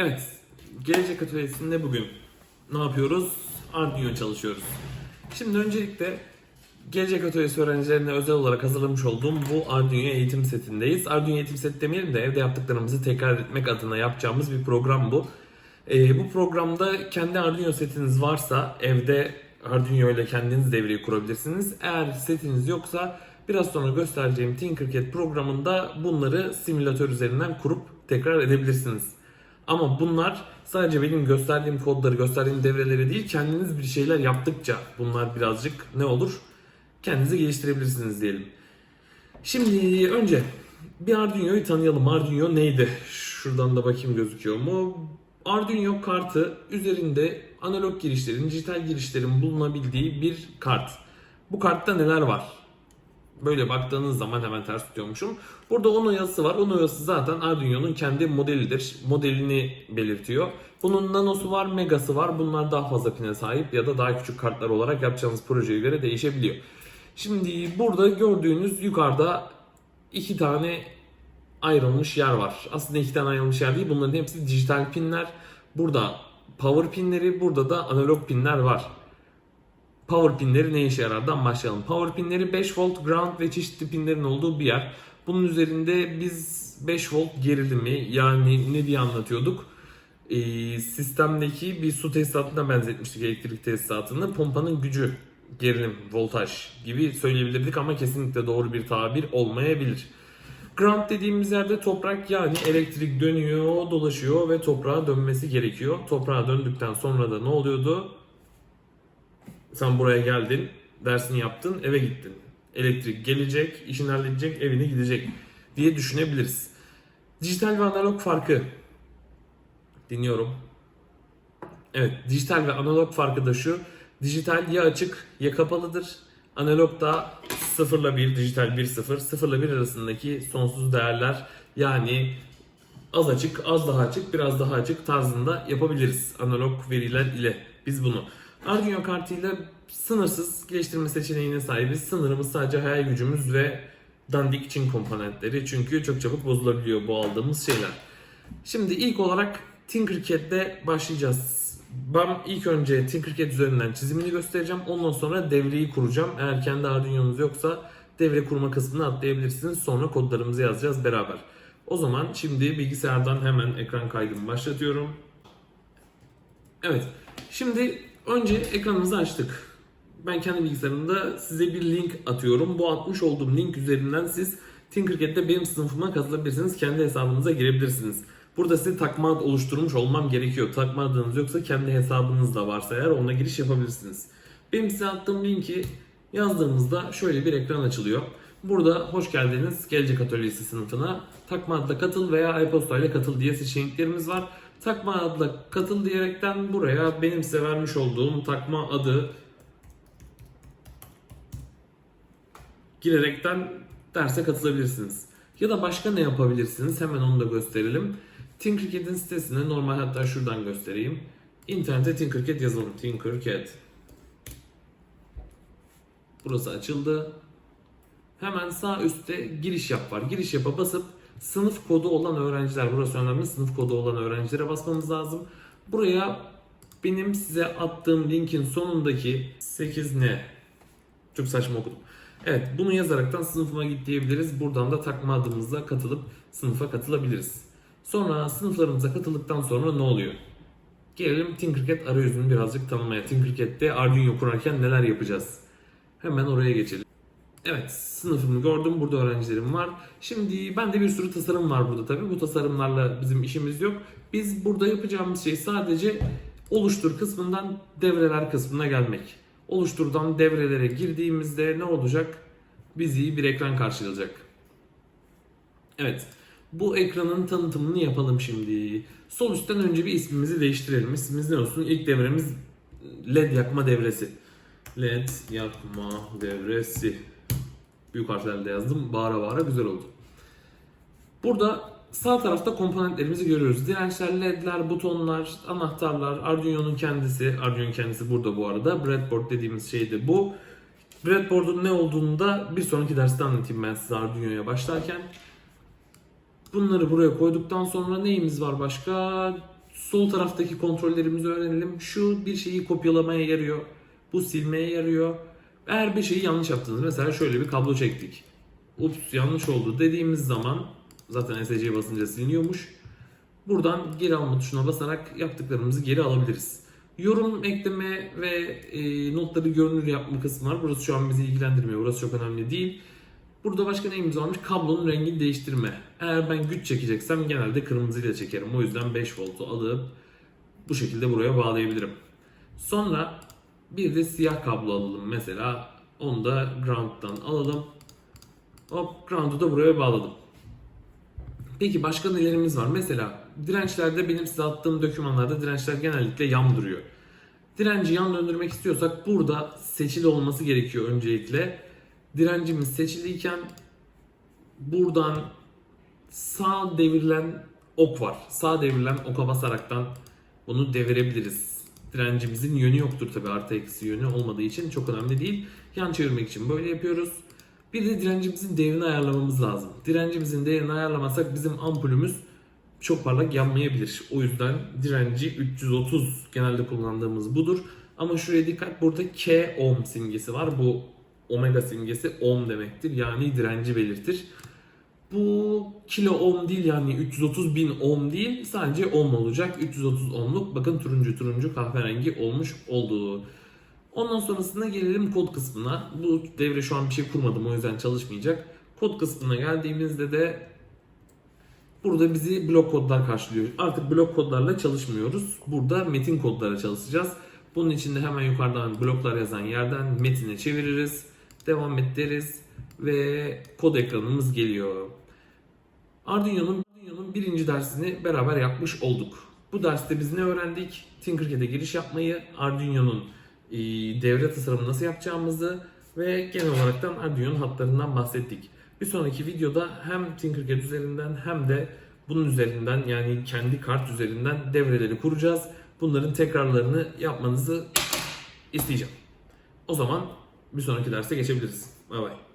Evet, gelecek atölyesinde bugün ne yapıyoruz? Arduino çalışıyoruz. Şimdi öncelikle gelecek atölyesi öğrencilerine özel olarak hazırlamış olduğum bu Arduino eğitim setindeyiz. Arduino eğitim seti demeyelim de evde yaptıklarımızı tekrar etmek adına yapacağımız bir program bu. Ee, bu programda kendi Arduino setiniz varsa evde Arduino ile kendiniz devreyi kurabilirsiniz. Eğer setiniz yoksa biraz sonra göstereceğim Tinkercad programında bunları simülatör üzerinden kurup tekrar edebilirsiniz. Ama bunlar sadece benim gösterdiğim kodları, gösterdiğim devreleri değil, kendiniz bir şeyler yaptıkça bunlar birazcık ne olur? Kendinizi geliştirebilirsiniz diyelim. Şimdi önce bir Arduino'yu tanıyalım. Arduino neydi? Şuradan da bakayım gözüküyor mu? Arduino kartı üzerinde analog girişlerin, dijital girişlerin bulunabildiği bir kart. Bu kartta neler var? Böyle baktığınız zaman hemen ters tutuyormuşum. Burada Ono yazısı var. Ono yazısı zaten Arduino'nun kendi modelidir. Modelini belirtiyor. Bunun nanosu var, megası var. Bunlar daha fazla pine sahip ya da daha küçük kartlar olarak yapacağınız projeye göre değişebiliyor. Şimdi burada gördüğünüz yukarıda iki tane ayrılmış yer var. Aslında iki tane ayrılmış yer değil. Bunların hepsi dijital pinler. Burada power pinleri, burada da analog pinler var. Power pinleri ne işe yarardan başlayalım. Power pinleri 5 volt ground ve çeşitli pinlerin olduğu bir yer. Bunun üzerinde biz 5 volt gerilimi yani ne diye anlatıyorduk? Ee, sistemdeki bir su tesisatına benzetmiştik elektrik tesisatını. Pompanın gücü, gerilim, voltaj gibi söyleyebilirdik ama kesinlikle doğru bir tabir olmayabilir. Ground dediğimiz yerde toprak yani elektrik dönüyor, dolaşıyor ve toprağa dönmesi gerekiyor. Toprağa döndükten sonra da ne oluyordu? Sen buraya geldin, dersini yaptın, eve gittin. Elektrik gelecek, işini halledecek, evine gidecek diye düşünebiliriz. Dijital ve analog farkı dinliyorum. Evet, dijital ve analog farkı da şu. Dijital ya açık ya kapalıdır. Analog da 0 ile 1, dijital 1 0, 0 ile 1 arasındaki sonsuz değerler yani az açık, az daha açık, biraz daha açık tarzında yapabiliriz analog veriler ile biz bunu. Arduino kartıyla sınırsız geliştirme seçeneğine sahibiz. Sınırımız sadece hayal gücümüz ve dandik Çin komponentleri. Çünkü çok çabuk bozulabiliyor bu aldığımız şeyler. Şimdi ilk olarak Tinkercad'de başlayacağız. Ben ilk önce Tinkercad üzerinden çizimini göstereceğim. Ondan sonra devreyi kuracağım. Eğer kendi Arduino'nuz yoksa devre kurma kısmını atlayabilirsiniz. Sonra kodlarımızı yazacağız beraber. O zaman şimdi bilgisayardan hemen ekran kaydımı başlatıyorum. Evet. Şimdi önce ekranımızı açtık. Ben kendi bilgisayarımda size bir link atıyorum. Bu atmış olduğum link üzerinden siz Tinkercad'de benim sınıfıma katılabilirsiniz. Kendi hesabınıza girebilirsiniz. Burada size takma ad oluşturmuş olmam gerekiyor. Takma adınız yoksa kendi hesabınız da varsa eğer ona giriş yapabilirsiniz. Benim size attığım linki yazdığımızda şöyle bir ekran açılıyor. Burada hoş geldiniz gelecek atölyesi sınıfına. Takma adla katıl veya e-posta ile katıl diye seçeneklerimiz var. Takma adla katıl diyerekten buraya benim size vermiş olduğum takma adı girerekten derse katılabilirsiniz. Ya da başka ne yapabilirsiniz? Hemen onu da gösterelim. Tinkercad'in sitesine normal hatta şuradan göstereyim. İnternete Tinkercad yazalım. Tinkercad. Burası açıldı. Hemen sağ üstte giriş yap var. Giriş yapa basıp sınıf kodu olan öğrenciler, burası önemli. Sınıf kodu olan öğrencilere basmamız lazım. Buraya benim size attığım linkin sonundaki 8 ne? Çok saçma okudum. Evet bunu yazaraktan sınıfıma git diyebiliriz. Buradan da takma adımızla katılıp sınıfa katılabiliriz. Sonra sınıflarımıza katıldıktan sonra ne oluyor? Gelelim Tinkercad arayüzünü birazcık tanımaya. Tinkercad'de Arduino kurarken neler yapacağız? Hemen oraya geçelim. Evet sınıfımı gördüm. Burada öğrencilerim var. Şimdi bende bir sürü tasarım var burada tabii. Bu tasarımlarla bizim işimiz yok. Biz burada yapacağımız şey sadece oluştur kısmından devreler kısmına gelmek. Oluşturdan devrelere girdiğimizde ne olacak? Bizi bir ekran karşılayacak. Evet. Bu ekranın tanıtımını yapalım şimdi. Sol üstten önce bir ismimizi değiştirelim. İsmimiz ne olsun? İlk devremiz LED yakma devresi. LED yakma devresi. Büyük harflerle yazdım. Bağıra bağıra güzel oldu. Burada sağ tarafta komponentlerimizi görüyoruz. Dirençler, ledler, butonlar, anahtarlar, Arduino'nun kendisi. Arduino'nun kendisi burada bu arada. Breadboard dediğimiz şey de bu. Breadboard'un ne olduğunu da bir sonraki derste anlatayım ben size Arduino'ya başlarken. Bunları buraya koyduktan sonra neyimiz var başka? Sol taraftaki kontrollerimizi öğrenelim. Şu bir şeyi kopyalamaya yarıyor. Bu silmeye yarıyor. Eğer bir şeyi yanlış yaptınız. Mesela şöyle bir kablo çektik. Ups yanlış oldu dediğimiz zaman zaten SC'ye basınca siliniyormuş. Buradan geri alma tuşuna basarak yaptıklarımızı geri alabiliriz. Yorum ekleme ve e, notları görünür yapma kısmı var. Burası şu an bizi ilgilendirmiyor. Burası çok önemli değil. Burada başka neyimiz varmış? Kablonun rengini değiştirme. Eğer ben güç çekeceksem genelde kırmızıyla çekerim. O yüzden 5 voltu alıp bu şekilde buraya bağlayabilirim. Sonra bir de siyah kablo alalım. Mesela onu da ground'dan alalım. Hop ground'u da buraya bağladım. Peki başka nelerimiz var? Mesela dirençlerde benim size attığım dokümanlarda dirençler genellikle yan duruyor. Direnci yan döndürmek istiyorsak burada seçili olması gerekiyor öncelikle. Direncimiz seçiliyken buradan sağ devrilen ok var. Sağ devrilen oka basaraktan bunu devirebiliriz. Direncimizin yönü yoktur tabi artı eksi yönü olmadığı için çok önemli değil. Yan çevirmek için böyle yapıyoruz. Bir de direncimizin değerini ayarlamamız lazım. Direncimizin değerini ayarlamazsak bizim ampulümüz çok parlak yanmayabilir. O yüzden direnci 330 genelde kullandığımız budur. Ama şuraya dikkat burada K ohm simgesi var. Bu omega simgesi ohm demektir. Yani direnci belirtir. Bu kilo ohm değil yani 330 bin ohm değil sadece ohm olacak. 330 ohmluk bakın turuncu turuncu kahverengi olmuş olduğu. Ondan sonrasında gelelim kod kısmına. Bu devre şu an bir şey kurmadım o yüzden çalışmayacak. Kod kısmına geldiğimizde de burada bizi blok kodlar karşılıyor. Artık blok kodlarla çalışmıyoruz. Burada metin kodlara çalışacağız. Bunun için de hemen yukarıdan bloklar yazan yerden metine çeviririz. Devam et deriz ve kod ekranımız geliyor. Arduino'nun birinci dersini beraber yapmış olduk. Bu derste biz ne öğrendik? Tinkercad'e giriş yapmayı, Arduino'nun e, devre tasarımı nasıl yapacağımızı ve genel olaraktan Arduino'nun hatlarından bahsettik. Bir sonraki videoda hem Tinkercad üzerinden hem de bunun üzerinden yani kendi kart üzerinden devreleri kuracağız. Bunların tekrarlarını yapmanızı isteyeceğim. O zaman bir sonraki derse geçebiliriz. Bay bay.